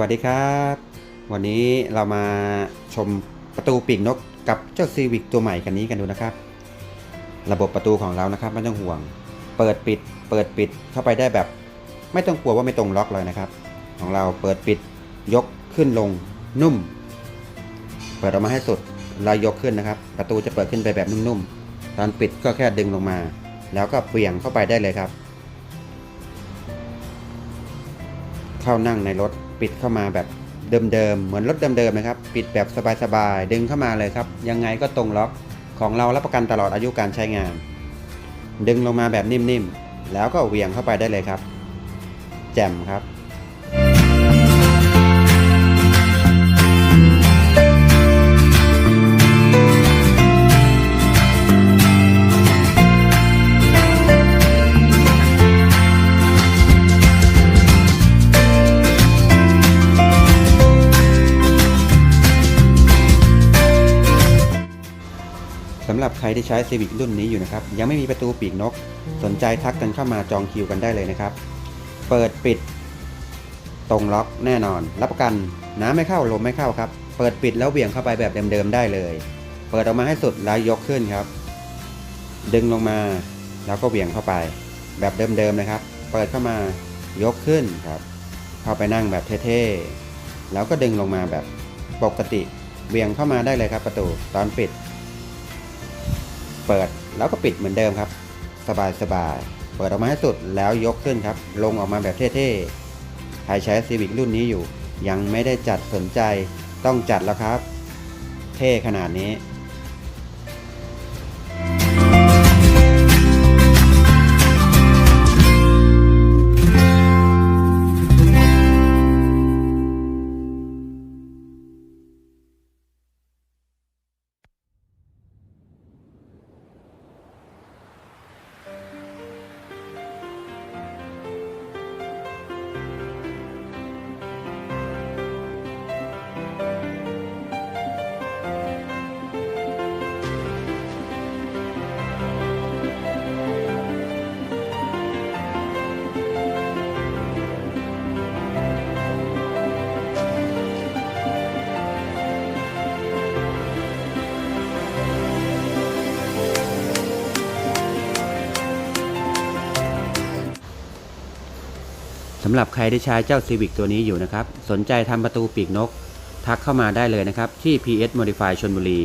วัสดีครับ วันนี้เรามาชมประตูปีกนกกับเจ้าซีวิกตัวใหม่กันนี้กันดูนะครับ ระบบประตูของเรานะครับไม่ต้องห่วง เปิดปิด เปิดปิดเข้าไปได้แบบ ไม่ต้องกลัวว่าไม่ตรงล็อกเลยนะครับ ของเราเปิดปิดยกขึ้นลงนุ่ม เปิดออกมาให้สุดแล้วยกขึ้นนะครับ ประตูจะเปิดขึ้นไปแบบนุ่มๆตอนปิดก็แค่ดึงลงมา แล้วก็เปลี่ยงเข้าไปได้เลยครับ เข้านั่งในรถ ปิดเข้ามาแบบเดิมๆ เหมือนรถเดิมๆนะครับ ปิดแบบสบายๆ ดึงเข้ามาเลยครับ ยังไงก็ตรงล็อกของเรารับประกันตลอดอายุการใช้งาน ดึงลงมาแบบนิ่มๆ แล้วก็เวียงเข้าไปได้เลยครับ แจ่มครับ สำหรับใครที่ใช้ Civic รุ่นนี้อยู่นะครับ ยังไม่มีประตูปีกนก สนใจทักกันเข้ามาจองคิวกันได้เลยนะครับ เปิดปิด ตรงล็อกแน่นอน รับประกันน้ำไม่เข้าลมไม่เข้าครับ เปิดปิดแล้วเหวี่ยงเข้าไปแบบเดิมๆได้เลย เปิดออกมาให้สุดแล้วยกขึ้นครับ ดึงลงมาแล้วก็เหวี่ยงเข้าไป แบบเดิมๆนะครับ เปิดเข้ามายกขึ้นครับ เข้าไปนั่งแบบเท่ๆแล้วก็ดึงลงมาแบบปกติเหวี่ยงเข้ามาได้เลยครับประตูตอนปิด เปิดแล้วก็ปิดเหมือนเดิมครับ สบายสบายๆเปิดออกมาให้สุดแล้วยกขึ้นครับ ลงออกมาแบบเท่ๆใครใช้ Civic รุ่นนี้อยู่ ยังไม่ได้จัดสนใจต้องจัดแล้วครับ เท่ขนาดนี้ สำหรับใครที่ใช้เจ้า Civic ตัวนี้อยู่นะครับ สนใจทำประตูปีกนก ทักเข้ามาได้เลยนะครับ ที่ PS Modify ชนบุรี